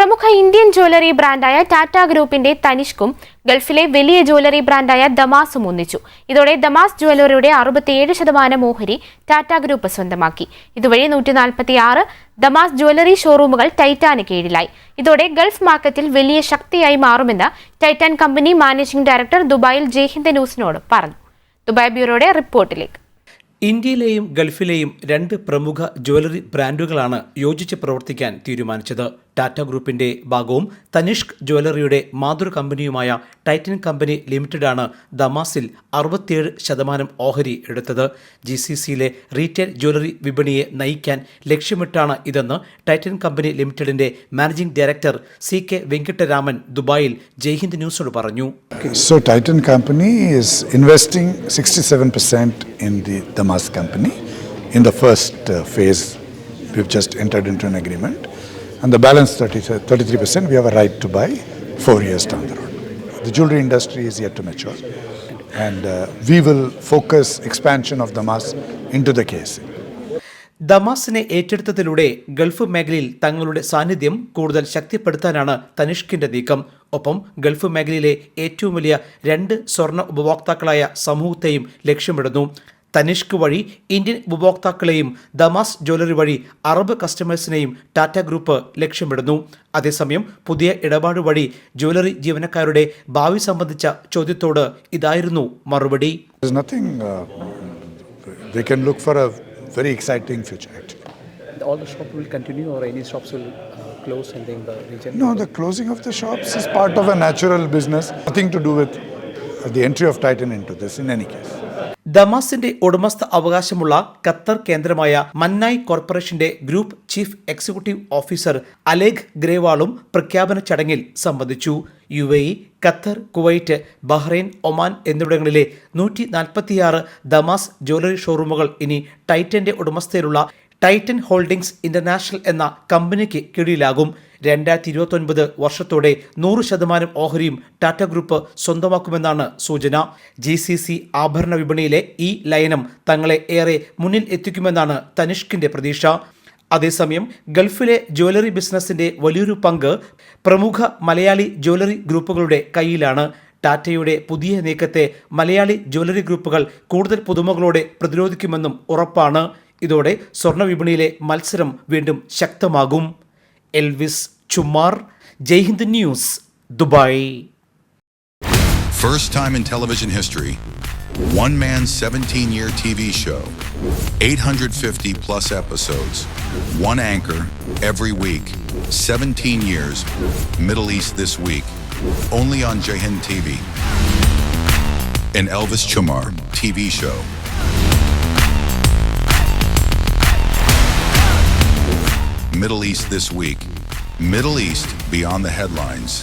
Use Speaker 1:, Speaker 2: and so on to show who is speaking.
Speaker 1: പ്രമുഖ Indian jewellery ബ്രാൻഡായ Tata ഗ്രൂപ്പിന്റെ തനിഷ്കും ഗൾഫിലെ വലിയ ജ്വല്ലറി ബ്രാൻഡായ ദമാസും ഒന്നിച്ചു. ഇതോടെ ദമാസ് ജ്വല്ലറിയുടെ അറുപത്തിയേഴ് ശതമാനം ഓഹരി ടാറ്റ ഗ്രൂപ്പ് സ്വന്തമാക്കി. ഇതുവഴി നൂറ്റി നാൽപ്പത്തി ആറ് ദമാസ് ജ്വല്ലറി ഷോറൂമുകൾ ടൈറ്റാന് കീഴിലായി. ഇതോടെ ഗൾഫ് മാർക്കറ്റിൽ വലിയ ശക്തിയായി മാറുമെന്ന് ടൈറ്റാൻ കമ്പനി മാനേജിംഗ് ഡയറക്ടർ ദുബായിൽ ജയ്ഹിന്ദ് ന്യൂസിനോട് പറഞ്ഞു. ദുബായ് ബ്യൂറോയുടെ റിപ്പോർട്ടിലേക്ക്.
Speaker 2: ഇന്ത്യയിലെയും ഗൾഫിലെയും രണ്ട് പ്രമുഖ ജ്വല്ലറി ബ്രാൻഡുകളാണ് യോജിച്ച് പ്രവർത്തിക്കാൻ തീരുമാനിച്ചത്. ടാറ്റ ഗ്രൂപ്പിന്റെ ഭാഗവും തനിഷ്ക് ജ്വല്ലറിയുടെ മാതൃ കമ്പനിയുമായ ടൈറ്റൻ കമ്പനി ലിമിറ്റഡാണ് ദമാസിൽ അറുപത്തിയേഴ് ശതമാനം ഓഹരി എടുത്തത്. ജി സി സിയിലെ റീറ്റെയിൽ ജ്വല്ലറി വിപണിയെ നയിക്കാൻ ലക്ഷ്യമിട്ടാണ് ഇതെന്ന് ടൈറ്റൻ കമ്പനി ലിമിറ്റഡിന്റെ managing director C K Venkataraman ദുബായിൽ ജയ്ഹിന്ദ് ന്യൂസോട് പറഞ്ഞു.
Speaker 3: So Titan company is investing 67% in the the Damas company in first first phase, we've just entered into an agreement. And the balance 30, 33% we have a right to buy four years down the road. The jewelry industry is yet to mature. And uh, we will focus expansion of Damas into the KSA.
Speaker 2: ദമാസിനെ ഏറ്റെടുത്തതിലൂടെ Gulf മേഖലയിൽ തങ്ങളുടെ സാന്നിധ്യം കൂടുതൽ ശക്തിപ്പെടുത്താനാണ് തനിഷ്കിന്റെ നീക്കം ഒപ്പം Gulf മേഖലയിലെ ഏറ്റവും വലിയ രണ്ട് സ്വർണ ഉപഭോക്താക്കളായ സമൂഹത്തെയും ലക്ഷ്യമിടുന്നു തനിഷ്ക് വഴി ഇന്ത്യൻ ഉപഭോക്താക്കളെയും ദമാസ് ജ്വല്ലറി വഴി അറബ് കസ്റ്റമേഴ്സിനെയും ടാറ്റ ഗ്രൂപ്പ് ലക്ഷ്യമിടുന്നു അതേസമയം പുതിയ ഇടപാട് വഴി ജ്വല്ലറി ജീവനക്കാരുടെ ഭാവി സംബന്ധിച്ച ചോദ്യത്തോട് ഇതായിരുന്നു മറുപടി
Speaker 3: There's nothing, uh, they can look for a very exciting future actually.
Speaker 4: all the shops will continue or any shops will uh, close something in the region?
Speaker 3: No, the closing of the shops is part of a natural business, nothing to do with uh, the entry of Titan into this in any case.
Speaker 2: ദമാസിന്റെ ഉടമസ്ഥ അവകാശമുള്ള Qatar കേന്ദ്രമായ Mannai കോർപ്പറേഷന്റെ group chief executive officer Alekh ഗ്രേവാളും പ്രഖ്യാപന ചടങ്ങിൽ സംബന്ധിച്ചു. U A E Qatar Kuwait Bahrain Oman എന്നിവിടങ്ങളിലെ നൂറ്റി നാൽപ്പത്തിയാറ് ദമാസ് ജ്വല്ലറി ഷോറൂമുകൾ ഇനി ടൈറ്റന്റെ ഉടമസ്ഥയിലുള്ള ടൈറ്റൻ ഹോൾഡിംഗ്സ് ഇന്റർനാഷണൽ എന്ന കമ്പനിക്ക് കീഴിലാകും. രണ്ടായിരത്തി ഇരുപത്തൊൻപത് വർഷത്തോടെ നൂറ് ശതമാനം ഓഹരിയും ടാറ്റ ഗ്രൂപ്പ് സ്വന്തമാക്കുമെന്നാണ് സൂചന. ജി സി സി ആഭരണ വിപണിയിലെ ഈ ലയനം തങ്ങളെ ഏറെ മുന്നിൽ എത്തിക്കുമെന്നാണ് തനിഷ്കിന്റെ പ്രതീക്ഷ. അതേസമയം ഗൾഫിലെ ജ്വല്ലറി ബിസിനസിന്റെ വലിയൊരു പങ്ക് പ്രമുഖ മലയാളി ജ്വല്ലറി ഗ്രൂപ്പുകളുടെ കയ്യിലാണ്. ടാറ്റയുടെ പുതിയ നീക്കത്തെ മലയാളി ജ്വല്ലറി ഗ്രൂപ്പുകൾ കൂടുതൽ പുതുമകളോടെ പ്രതിരോധിക്കുമെന്നും ഉറപ്പാണ്. ഇതോടെ സ്വർണ വിപണിയിലെ മത്സരം വീണ്ടും ശക്തമാകും. Elvis Chummar Jaihind news Dubai
Speaker 5: First time in television history, one man 17 year TV show, 850 plus episodes, one anchor every week, 17 years, Middle East this week, only on Jahin TV. An Elvis Chamar TV show. Middle East this week. Middle East beyond the headlines.